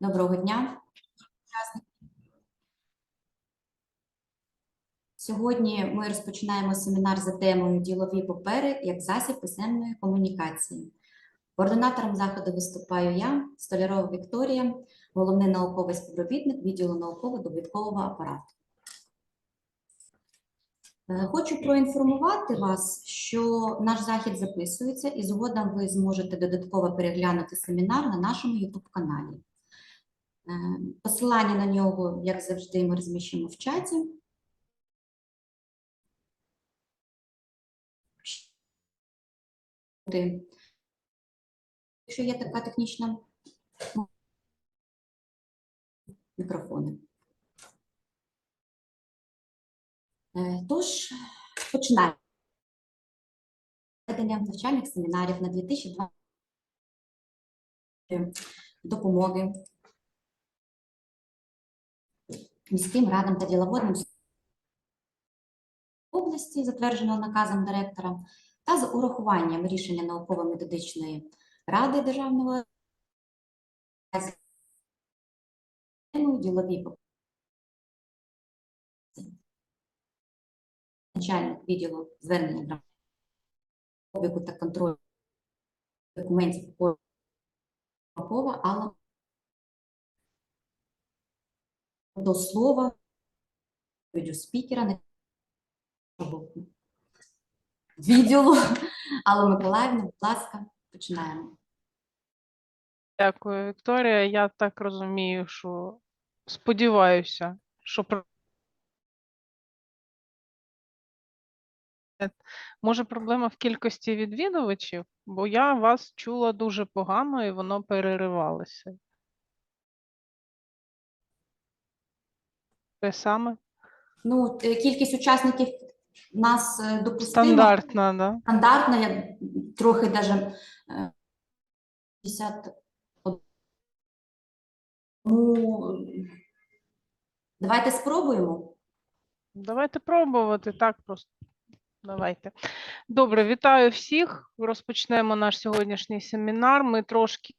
Доброго дня. Сьогодні ми розпочинаємо семінар за темою Ділові папери як засіб писемної комунікації. Координатором заходу виступаю я, Столярова Вікторія, головний науковий співробітник відділу науково-довідкового апарату. Е, Хочу проінформувати вас, що наш захід записується і згодом ви зможете додатково переглянути семінар на нашому YouTube-каналі. Е, Посилання на нього, як завжди, ми розміщимо в чаті. Якщо є така технічна мікрофони. Е, Тож, починаємо. Ведення навчальних семінарів на 2020 допомоги міським радам та діловодним області, затвердженого наказом директора, та з урахуванням рішення науково-методичної ради державного ділові начальник відділу звернення обліку та контролю документів Попова Алла до слова відділу спікера відділу Алла Миколаївна, будь ласка, починаємо. Дякую, Вікторія. Я так розумію, що сподіваюся, що може проблема в кількості відвідувачів, бо я вас чула дуже погано і воно переривалося. Те саме? Ну, е, кількість учасників нас е, допустима. Стандартна, да? Стандартна, я трохи даже е, 50. Ну, е, давайте спробуємо. Давайте пробувати так просто. Давайте. Добре, вітаю всіх. Розпочнемо наш сьогоднішній семінар. Ми трошки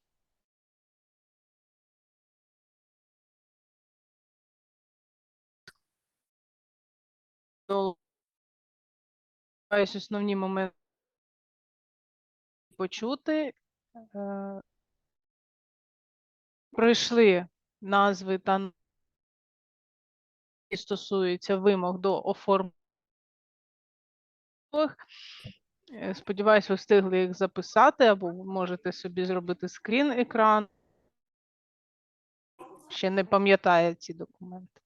Сподіваюсь, основні моменти почути. Е, Пройшли назви та які стосуються вимог до оформлення. Е, Сподіваюсь, ви встигли їх записати, або ви можете собі зробити скрін екран. Ще не пам'ятає ці документи.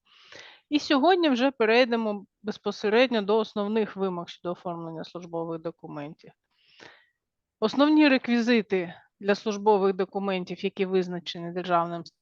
І сьогодні вже перейдемо безпосередньо до основних вимог щодо оформлення службових документів. Основні реквізити для службових документів, які визначені державним с-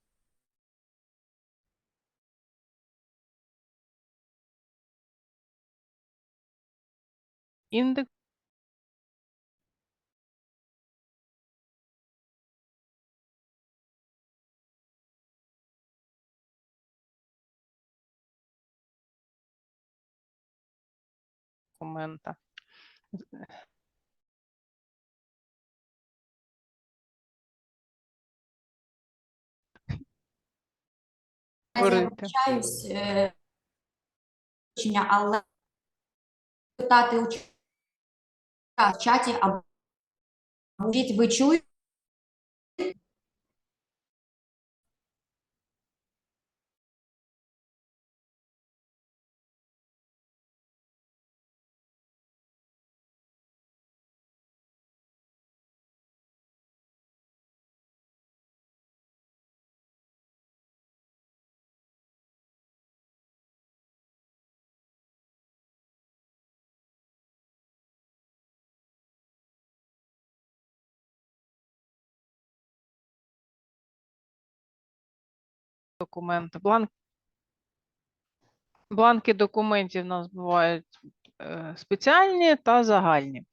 документа. Я е, але питати у чаті або ви чуєте? Документи. Бланк... Бланки документів у нас бувають е, спеціальні та загальні.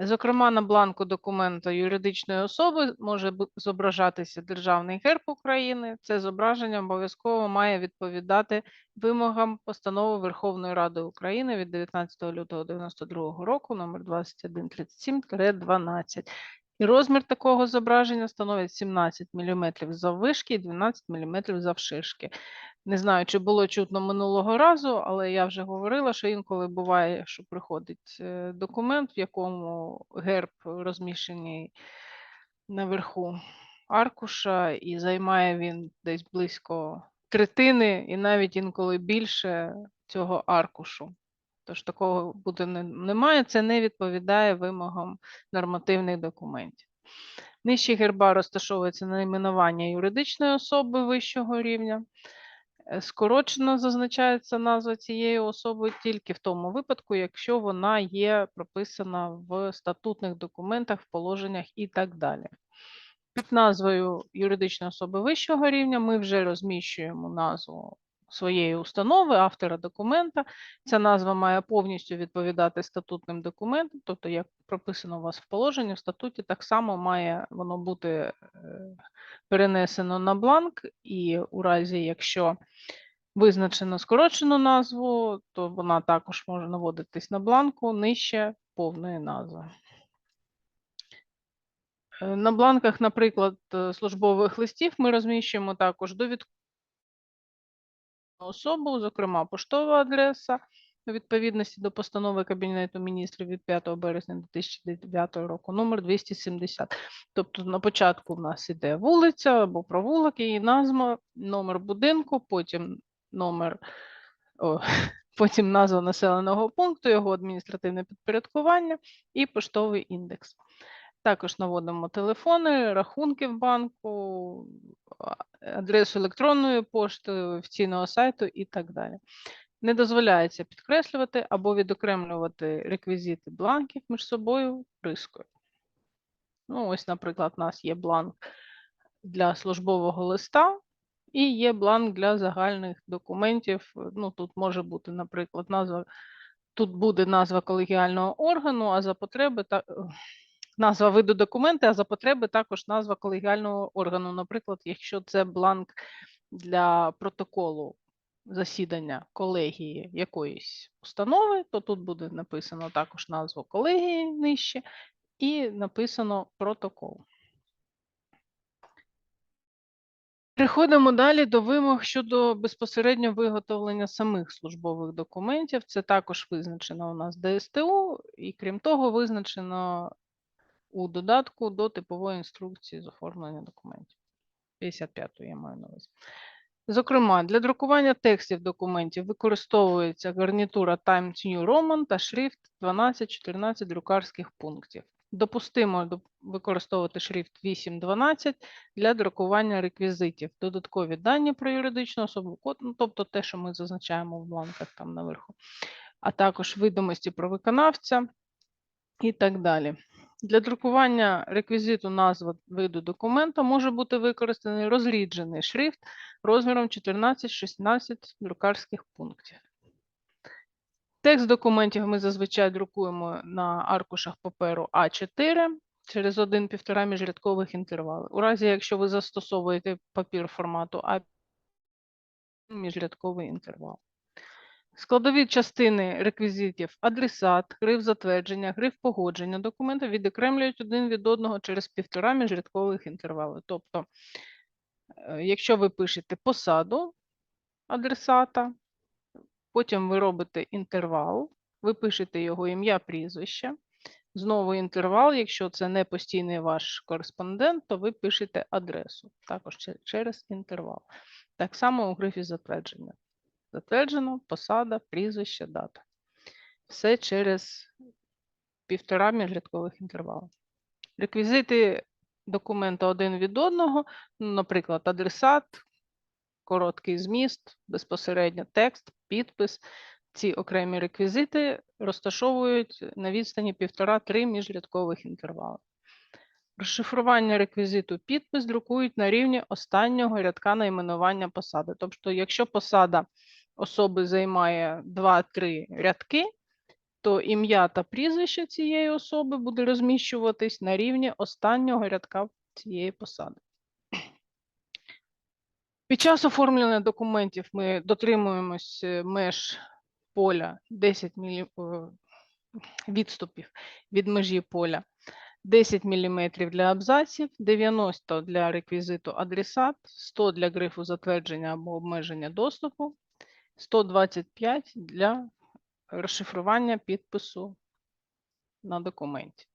Зокрема, на бланку документа юридичної особи може зображатися Державний герб України. Це зображення обов'язково має відповідати вимогам постанови Верховної Ради України від 19 лютого 1992 року, номер 2137-12. І розмір такого зображення становить 17 мм заввишки і 12 мм завширшки. Не знаю, чи було чутно минулого разу, але я вже говорила, що інколи буває, що приходить е, документ, в якому герб розміщений наверху аркуша, і займає він десь близько третини, і навіть інколи більше цього аркушу. Тож такого бути не, немає, це не відповідає вимогам нормативних документів. Нижче герба розташовується найменування юридичної особи вищого рівня. Е, Скорочено зазначається назва цієї особи тільки в тому випадку, якщо вона є прописана в статутних документах, в положеннях і так далі. Під назвою юридичної особи вищого рівня ми вже розміщуємо назву своєї установи, автора документа. Ця назва має повністю відповідати статутним документам, тобто, як прописано у вас в положенні, в статуті, так само має воно бути е, перенесено на бланк, і у разі, якщо визначено скорочену назву, то вона також може наводитись на бланку нижче повної назви. Е, На бланках, наприклад, е, службових листів ми розміщуємо також довідку особу, зокрема поштова адреса, у відповідності до постанови Кабінету міністрів від 5 березня 2009 року, номер 270. Тобто на початку в нас іде вулиця або провулок, її назва, номер будинку, потім номер, о, потім назва населеного пункту, його адміністративне підпорядкування і поштовий індекс. Також наводимо телефони, рахунки в банку, адресу електронної пошти, офіційного сайту і так далі. Не дозволяється підкреслювати або відокремлювати реквізити бланків між собою рискою. Ну, ось, наприклад, у нас є бланк для службового листа і є бланк для загальних документів. Ну, тут може бути, наприклад, назва, тут буде назва колегіального органу, а за потреби та, е, назва виду документа, а за потреби також назва колегіального органу. Наприклад, якщо це бланк для протоколу засідання колегії якоїсь установи, то тут буде написано також назву колегії нижче і написано протокол. Переходимо далі до вимог щодо безпосередньо виготовлення самих службових документів. Це також визначено у нас ДСТУ, і крім того, визначено у додатку до типової інструкції з оформлення документів. 55 я маю на увазі. Зокрема, для друкування текстів документів використовується гарнітура Times New Roman та шрифт 12-14 друкарських пунктів. Допустимо використовувати шрифт 8.12 для друкування реквізитів, додаткові дані про юридичну особу, ну, тобто те, що ми зазначаємо в бланках там наверху, а також відомості про виконавця і так далі. Для друкування реквізиту назва виду документа може бути використаний розріджений шрифт розміром 14-16 друкарських пунктів. Текст документів ми зазвичай друкуємо на аркушах паперу А4 через 1-1,5 міжрядкових інтервали. У разі, якщо ви застосовуєте папір формату А міжрядковий інтервал. Складові частини реквізитів адресат, гриф затвердження, гриф погодження документа відокремлюють один від одного через півтора міжрядкових інтервали. Тобто, е, якщо ви пишете посаду адресата, потім ви робите інтервал, ви пишете його ім'я, прізвище, знову інтервал, якщо це не постійний ваш кореспондент, то ви пишете адресу, також через інтервал. Так само у грифі затвердження. Затверджено, посада, прізвище, дата. Все через півтора міжрядкових інтервалу. Реквізити документа один від одного, ну, наприклад, адресат, короткий зміст, безпосередньо текст, підпис. Ці окремі реквізити розташовують на відстані 1,5-3 міжрядкових інтервалів. Розшифрування реквізиту підпис друкують на рівні останнього рядка найменування посади. Тобто, якщо посада особи займає 2-3 рядки, то ім'я та прізвище цієї особи буде розміщуватись на рівні останнього рядка цієї посади. Під час оформлення документів ми дотримуємось е, меж поля 10 мілі... е, відступів від межі поля 10 мм для абзаців, 90 для реквізиту адресат, 100 для грифу затвердження або обмеження доступу, 125 для розшифрування підпису на документі.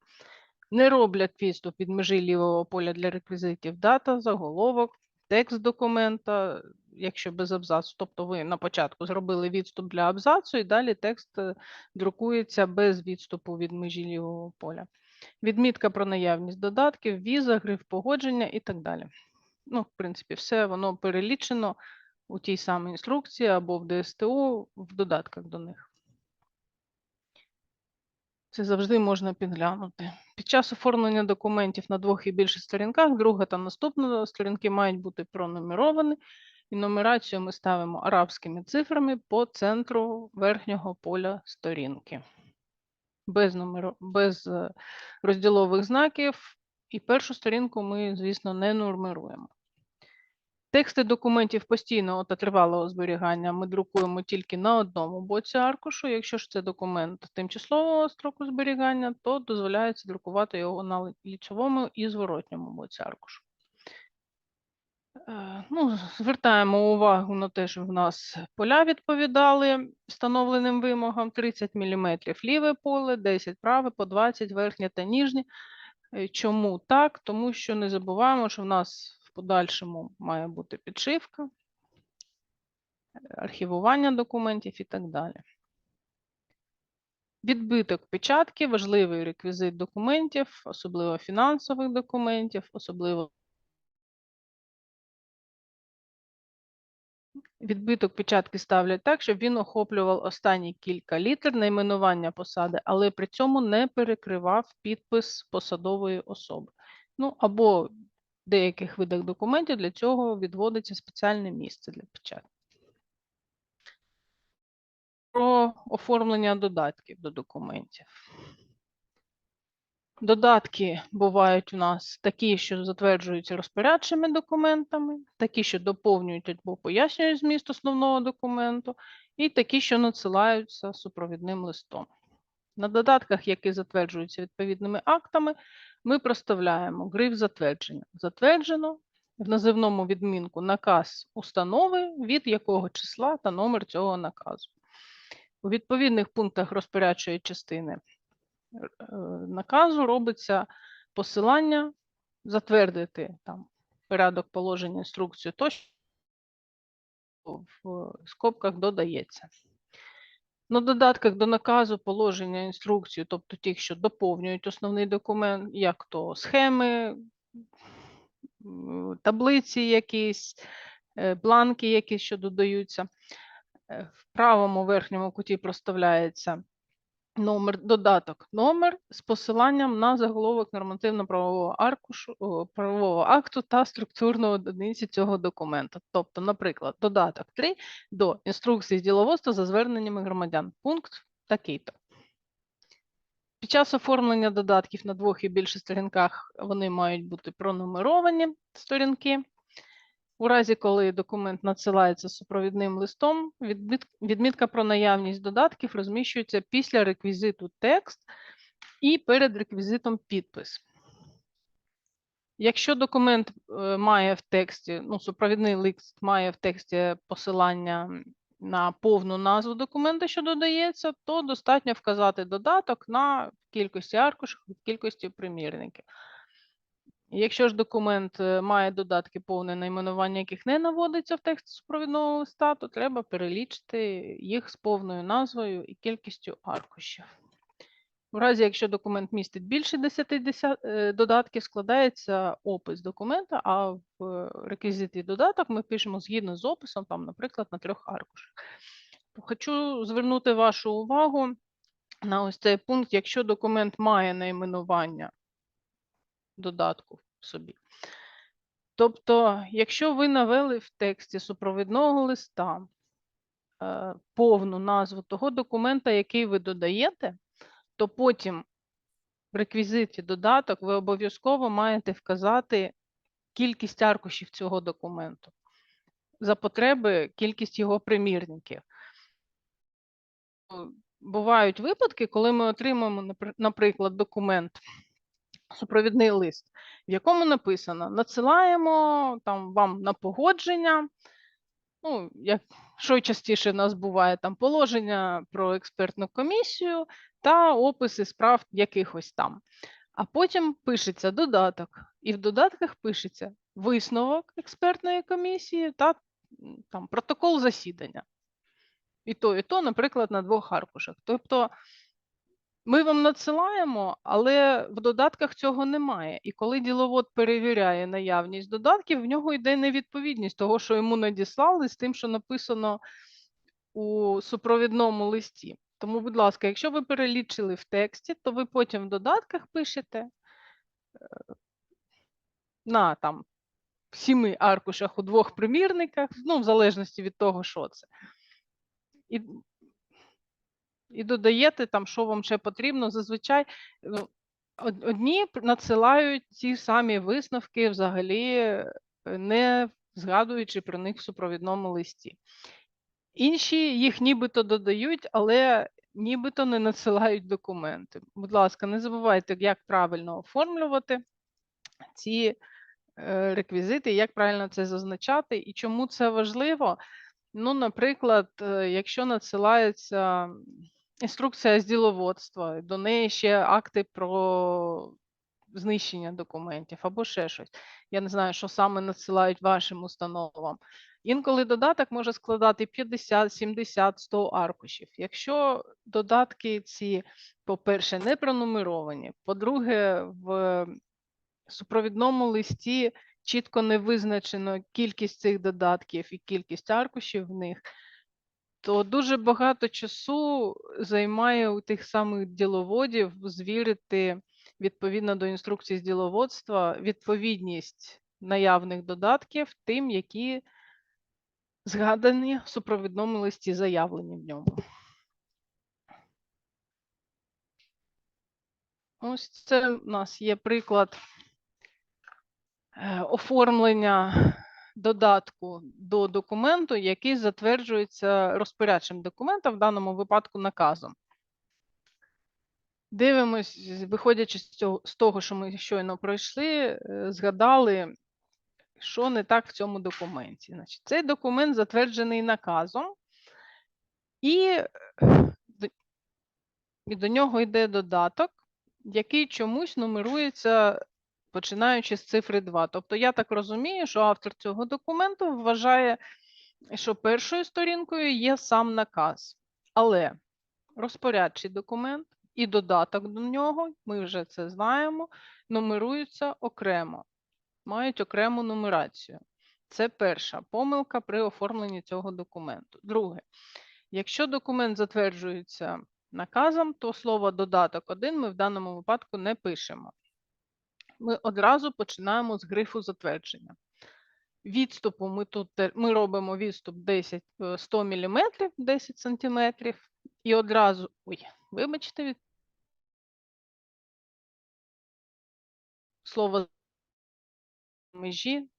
Не роблять відступ від межі лівого поля для реквізитів дата, заголовок, текст документа, якщо без абзацу. Тобто ви на початку зробили відступ для абзацу, і далі текст е, друкується без відступу від межі лівого поля. Відмітка про наявність додатків, віза, гриф погодження і так далі. Ну, в принципі, все воно перелічено у тій самій інструкції або в ДСТУ в додатках до них. Це завжди можна підглянути. Під час оформлення документів на двох і більше сторінках, друга та наступна сторінки мають бути пронумеровані, і нумерацію ми ставимо арабськими цифрами по центру верхнього поля сторінки. Без, номеро... без е, розділових знаків. І першу сторінку ми, звісно, не нумеруємо. Тексти документів постійного та тривалого зберігання ми друкуємо тільки на одному боці аркушу. Якщо ж це документ тимчасового строку зберігання, то дозволяється друкувати його на ліцевому і зворотньому боці аркушу. Е, Ну, звертаємо увагу на те, що в нас поля відповідали встановленим вимогам 30 мм ліве поле, 10 праве, по 20 верхнє та ніжнє. Е, Чому так? Тому що не забуваємо, що в нас подальшому має бути підшивка, е, архівування документів і так далі. Відбиток печатки важливий реквізит документів, особливо фінансових документів, особливо Відбиток печатки ставлять так, щоб він охоплював останні кілька літер найменування посади, але при цьому не перекривав підпис посадової особи. Ну або деяких видах документів для цього відводиться спеціальне місце для печатки. Про оформлення додатків до документів. Додатки бувають у нас такі, що затверджуються розпорядчими документами, такі, що доповнюють або пояснюють зміст основного документу, і такі, що надсилаються супровідним листом. На додатках, які затверджуються відповідними актами, ми проставляємо гриф затвердження. Затверджено в називному відмінку наказ установи, від якого числа та номер цього наказу. У відповідних пунктах розпорядчої частини е, наказу робиться посилання затвердити там порядок положення інструкцію тощо в скобках додається. На додатках до наказу положення інструкцію, тобто тих, що доповнюють основний документ, як то схеми, таблиці якісь, е, бланки якісь, що додаються. Е, В правому верхньому куті проставляється номер, додаток номер з посиланням на заголовок нормативно-правового аркушу, правового акту та структурну одиниці цього документу. Тобто, наприклад, додаток 3 до інструкції з діловодства за зверненнями громадян. Пункт такий-то. Під час оформлення додатків на двох і більше сторінках вони мають бути пронумеровані сторінки. У разі, коли документ надсилається супровідним листом, відмітка про наявність додатків розміщується після реквізиту текст і перед реквізитом підпис. Якщо документ е, має в тексті, ну, супровідний лист має в тексті посилання на повну назву документа, що додається, то достатньо вказати додаток на кількості аркушів від кількості примірників. Якщо ж документ е, має додатки, повне найменування яких не наводиться в тексті супровідного листа, то треба перелічити їх з повною назвою і кількістю аркушів. У разі, якщо документ містить більше 10 е, додатків, складається опис документа, а в реквізиті додаток ми пишемо згідно з описом, там, наприклад, на трьох аркушах. Хочу звернути вашу увагу на ось цей пункт, якщо документ має найменування додатку собі. Тобто, якщо ви навели в тексті супровідного листа е, повну назву того документа, який ви додаєте, то потім в реквізиті додаток ви обов'язково маєте вказати кількість аркушів цього документу. За потреби кількість його примірників. Бувають випадки, коли ми отримуємо, напри- наприклад, документ супровідний лист, в якому написано: надсилаємо там вам на погодження. Ну, як що частіше в нас буває там положення про експертну комісію та описи справ якихось там. А потім пишеться додаток, і в додатках пишеться висновок експертної комісії та там протокол засідання. І то, і то, наприклад, на двох аркушах. Тобто ми вам надсилаємо, але в додатках цього немає. І коли діловод перевіряє наявність додатків, в нього йде невідповідність того, що йому надіслали, з тим, що написано у супровідному листі. Тому, будь ласка, якщо ви перелічили в тексті, то ви потім в додатках пишете е, на там сіми аркушах у двох примірниках, ну, в залежності від того, що це. І, і додаєте там, що вам ще потрібно. Зазвичай ну, одні надсилають ті самі висновки, взагалі е, не згадуючи про них в супровідному листі. Інші їх нібито додають, але нібито не надсилають документи. Будь ласка, не забувайте, як правильно оформлювати ці е, реквізити, як правильно це зазначати і чому це важливо. Ну, наприклад, е, якщо надсилається інструкція з діловодства, до неї ще акти про знищення документів або ще щось. Я не знаю, що саме надсилають вашим установам. Інколи додаток може складати 50, 70, 100 аркушів. Якщо додатки ці, по-перше, не пронумеровані, по-друге, в супровідному листі чітко не визначено кількість цих додатків і кількість аркушів в них, то дуже багато часу займає у тих самих діловодів звірити відповідно до інструкцій з діловодства відповідність наявних додатків тим, які згадані в супровідному листі, заявлені в ньому. Ось це у нас є приклад е, оформлення додатку до документу, який затверджується розпорядчим документом, в даному випадку наказом. Дивимось, виходячи з, цього, з того, що ми щойно пройшли, е, згадали, що не так в цьому документі. Значить, цей документ затверджений наказом, і до нього йде додаток, який чомусь нумерується починаючи з цифри 2. Тобто я так розумію, що автор цього документу вважає, що першою сторінкою є сам наказ. Але розпорядчий документ і додаток до нього, ми вже це знаємо, нумеруються окремо, мають окрему нумерацію. Це перша помилка при оформленні цього документу. Друге, якщо документ затверджується наказом, то слово додаток 1 ми в даному випадку не пишемо. Ми одразу починаємо з грифу затвердження. Відступу ми тут ми робимо відступ 10, е, 100 мм, 10 см, і одразу, ой, вибачте, від... слово межі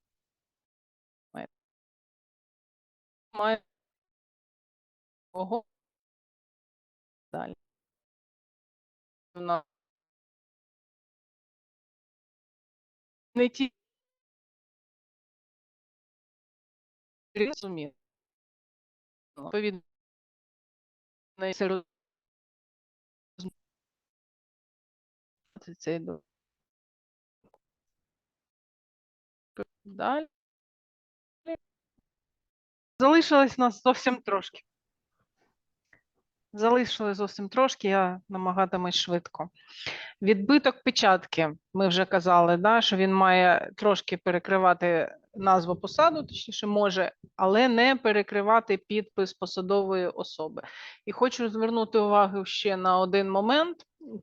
має далі. Не ті розумію. Відповідно, роз- цей Далі. Залишилось нас зовсім трошки. Залишилось зовсім трошки, я намагатимусь швидко. Відбиток печатки, ми вже казали, да, що він має трошки перекривати назву посаду, точніше може, але не перекривати підпис посадової особи. І хочу звернути увагу ще на один момент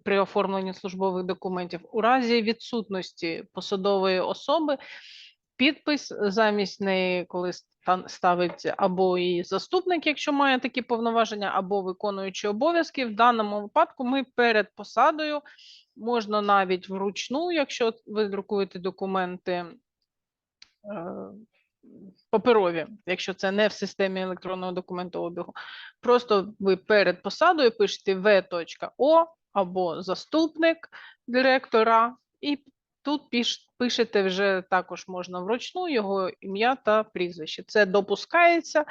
при оформленні службових документів. У разі відсутності посадової особи підпис замість неї, коли ста- ставить або її заступник, якщо має такі повноваження, або виконуючий обов'язки. В даному випадку ми перед посадою можна навіть вручну, якщо ви друкуєте документи е, паперові, якщо це не в системі електронного документообігу. Просто ви перед посадою пишете v.o або заступник директора і тут пишете вже також можна вручну його ім'я та прізвище. Це допускається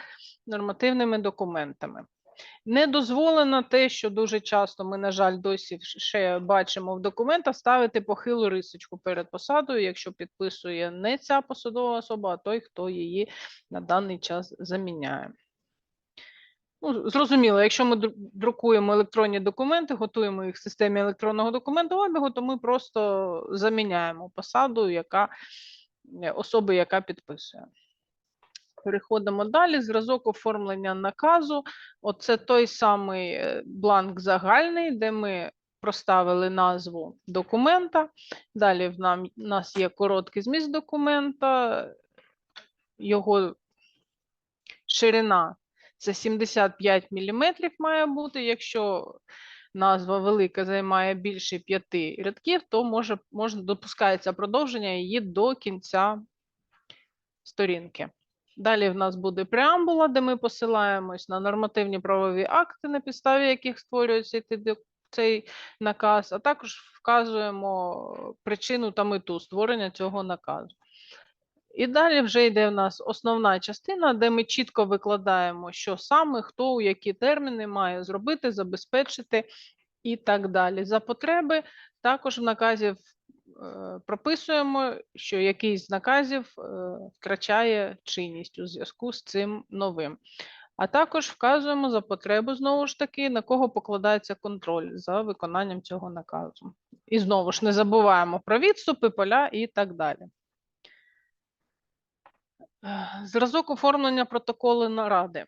нормативними документами. Не дозволено те, що дуже часто ми, на жаль, досі ще бачимо в документах, ставити похилу рисочку перед посадою, якщо підписує не ця посадова особа, а той, хто її на даний час заміняє. Ну, зрозуміло, якщо ми друкуємо електронні документи, готуємо їх в системі електронного документообігу, то ми просто заміняємо посаду, яка е, особи, яка підписує. Переходимо далі. Зразок оформлення наказу. Оце той самий е, бланк загальний, де ми проставили назву документа. Далі в нас є короткий зміст документа, його ширина це 75 мм має бути. Якщо назва велика займає більше п'яти рядків, то може, може допускається продовження її до кінця сторінки. Далі в нас буде преамбула, де ми посилаємось на нормативні правові акти, на підставі яких створюється цей наказ, а також вказуємо причину та мету створення цього наказу. І далі вже йде в нас основна частина, де ми чітко викладаємо, що саме, хто у які терміни має зробити, забезпечити і так далі. За потреби також в наказі е, прописуємо, що якийсь з наказів е, втрачає чинність у зв'язку з цим новим. А також вказуємо за потребу, знову ж таки, на кого покладається контроль за виконанням цього наказу. І знову ж не забуваємо про відступи, поля і так далі. Е, Зразок оформлення протоколу наради.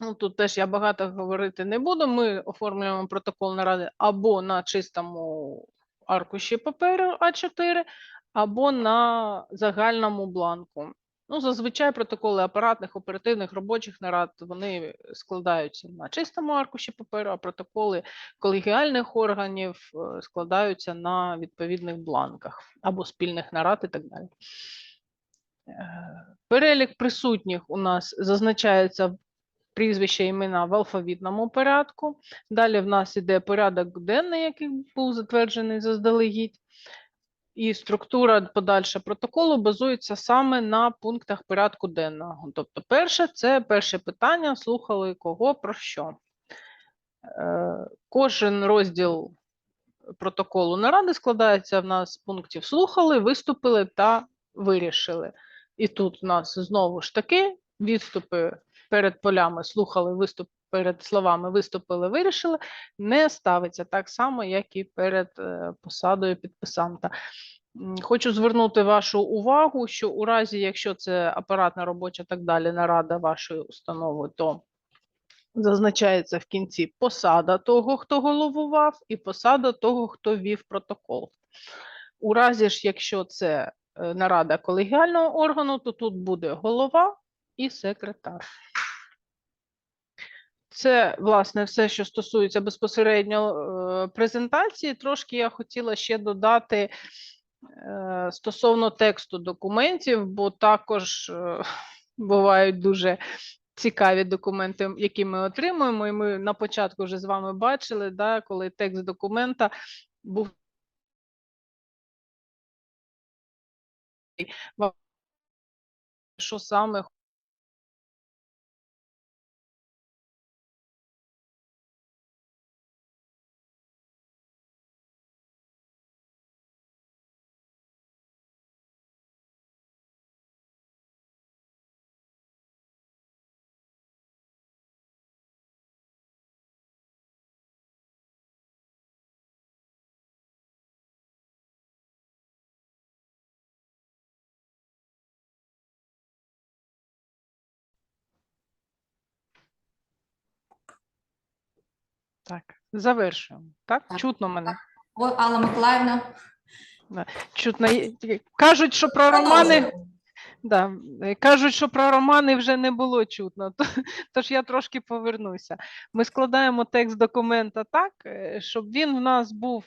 Ну, тут теж я багато говорити не буду. Ми оформлюємо протокол наради або на чистому аркуші паперу А4, або на загальному бланку. Ну, зазвичай протоколи апаратних, оперативних, робочих нарад вони складаються на чистому аркуші паперу, а протоколи колегіальних органів е, складаються на відповідних бланках або спільних нарад і так далі. Е, Перелік присутніх у нас зазначається прізвища імена в алфавітному порядку. Далі в нас іде порядок денний, який був затверджений заздалегідь. І структура подальша протоколу базується саме на пунктах порядку денного. Тобто, перше це перше питання, слухали кого про що. Е, Кожен розділ протоколу наради складається в нас з пунктів слухали, виступили та вирішили. І тут у нас знову ж таки відступи перед полями слухали, виступ перед словами виступили, вирішили, не ставиться так само, як і перед е, посадою підписанта. Хочу звернути вашу увагу, що у разі, якщо це апаратна робоча так далі нарада вашої установи, то зазначається в кінці посада того, хто головував, і посада того, хто вів протокол. У разі ж, якщо це нарада колегіального органу, то тут буде голова і секретар. Це, власне, все, що стосується безпосередньо е, презентації. Трошки я хотіла ще додати е, стосовно тексту документів, бо також е, бувають дуже цікаві документи, які ми отримуємо. І ми на початку вже з вами бачили, да, коли текст документа був що саме так. Завершуємо. Так, Так. чутно мене. Ой, Алла Миколаївна. Чутно. Кажуть, що про романи. Да, кажуть, що про романи вже не було чутно, то, тож я трошки повернуся. Ми складаємо текст документа так, е, щоб він в нас був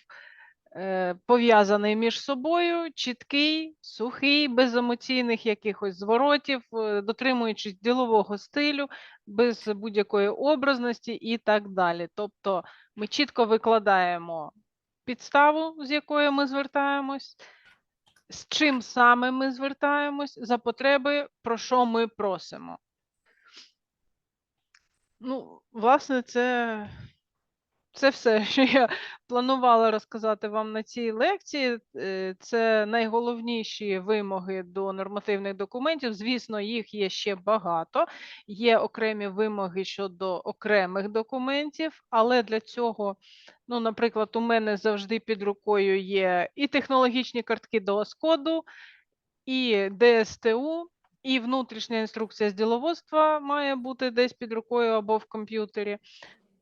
пов'язаний між собою, чіткий, сухий, без емоційних якихось зворотів, е, дотримуючись ділового стилю, без будь-якої образності і так далі. Тобто ми чітко викладаємо підставу, з якою ми звертаємось, з чим саме ми звертаємось, за потреби, про що ми просимо. Ну, власне, це, це все, що я планувала розказати вам на цій лекції. Е, Це найголовніші вимоги до нормативних документів. Звісно, їх є ще багато. Є окремі вимоги щодо окремих документів, але для цього, ну, наприклад, у мене завжди під рукою є і технологічні картки до коду, і ДСТУ, і внутрішня інструкція з діловодства має бути десь під рукою або в комп'ютері.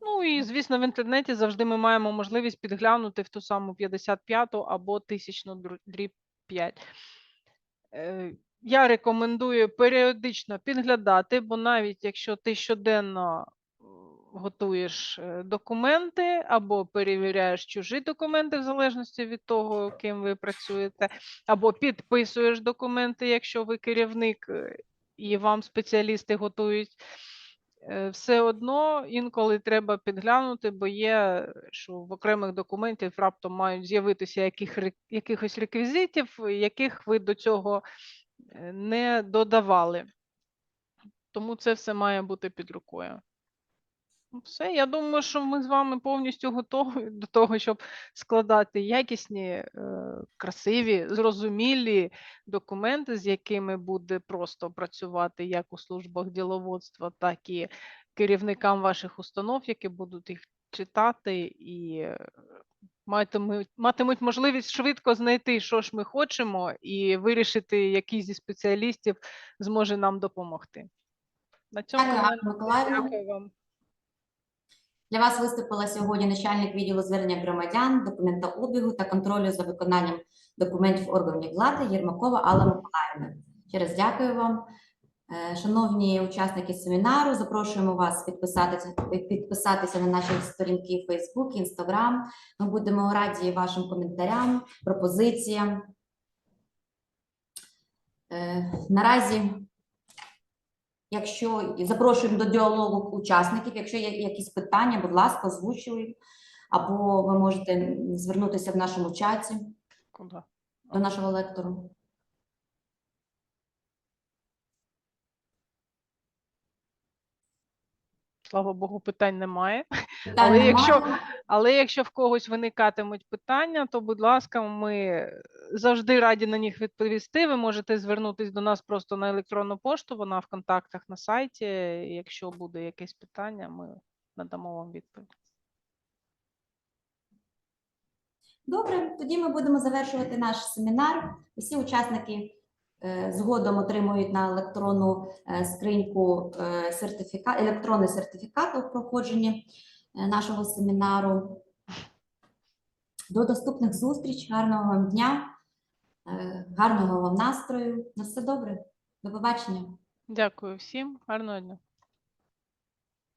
Ну і звісно, в інтернеті завжди ми маємо можливість підглянути в ту саму 55-ту або 1000 дріб 5. Е, Я рекомендую періодично підглядати, бо навіть якщо ти щоденно готуєш е, документи або перевіряєш чужі документи, в залежності від того, ким ви працюєте, або підписуєш документи, якщо ви керівник е, і вам спеціалісти готують. Е, Все одно інколи треба підглянути, бо є, що в окремих документах раптом мають з'явитися яких, якихось реквізитів, яких ви до цього е, не додавали. Тому це все має бути під рукою. Ну, Все, я думаю, що ми з вами повністю готові до того, щоб складати якісні, е, красиві, зрозумілі документи, з якими буде просто працювати як у службах діловодства, так і керівникам ваших установ, які будуть їх читати і е, матимуть, матимуть можливість швидко знайти, що ж ми хочемо, і вирішити, який зі спеціалістів зможе нам допомогти. На цьому Дякую, вам. Для вас виступила сьогодні начальник відділу звернення громадян, документообігу та контролю за виконанням документів органів влади Єрмакова Алла Миколаївна. Ще раз дякую вам. Е, Шановні учасники семінару, запрошуємо вас підписатися, підписатися на наші сторінки Facebook, Instagram. Ми будемо раді вашим коментарям, пропозиціям. Е, Наразі Якщо запрошуємо до діалогу учасників, якщо є якісь питання, будь ласка, озвучуй, або ви можете звернутися в нашому чаті до нашого лектору. Слава Богу, питань немає. Питань Але якщо- Але якщо в когось виникатимуть питання, то, будь ласка, ми завжди раді на них відповісти. Ви можете звернутися до нас просто на електронну пошту, вона в контактах на сайті. Якщо буде якесь питання, ми надамо вам відповідь. Добре, тоді ми будемо завершувати наш семінар. Усі учасники згодом отримують на електронну е, скриньку е, сертифікат, електронний сертифікат у проходженні е, нашого семінару. До доступних зустріч, гарного вам дня, е, гарного вам настрою. На все добре. До побачення. Дякую всім, гарного дня.